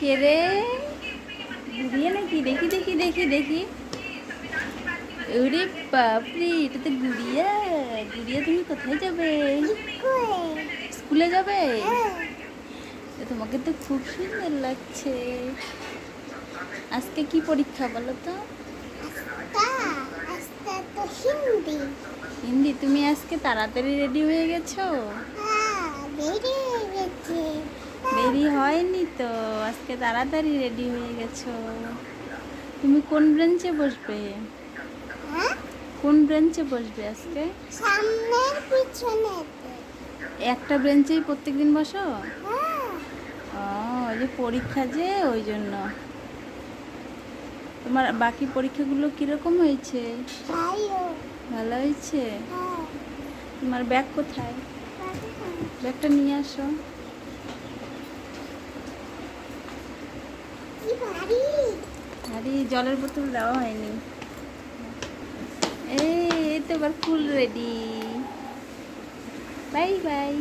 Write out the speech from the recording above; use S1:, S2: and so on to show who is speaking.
S1: কে রে। গুড়িয়া নাকি? দেখি দেখি দেখি দেখি। ওরে বাপরে এটা তো গুড়িয়া। গুড়িয়া তুমি কোথায় যাবে? স্কুলে যাবে? তোমাকে তো খুব সুন্দর লাগছে। আজকে কি পরীক্ষা বলো তো?
S2: হিন্দি
S1: হিন্দি তুমি আজকে তাড়াতাড়ি রেডি হয়ে গেছো?
S2: হ্যাঁ
S1: দেরি হয়নি? তো আজকে তাড়াতাড়ি রেডি হয়ে গেছো। তুমি কোন ব্রেঞ্চে বসবে?
S2: হ্যাঁ?
S1: কোন ব্রেঞ্চে বসবে আজকে?
S2: সামনের পিছনে
S1: একটা ব্রেঞ্চেই প্রত্যেকদিন বসো?
S2: হ্যাঁ।
S1: ও ওই যে পরীক্ষা যে ওই জন্য। তোমার বাকি পরীক্ষাগুলো কীরকম হয়েছে?
S2: ভালো।
S1: হয়েছে?
S2: হ্যাঁ।
S1: তোমার ব্যাগ কোথায়? ব্যাগটা নিয়ে আসো
S2: কি ভারী
S1: আরে জলের বোতল দেওয়া হয়নি। এই তো আবার ফুল রেডি বাই
S2: বাই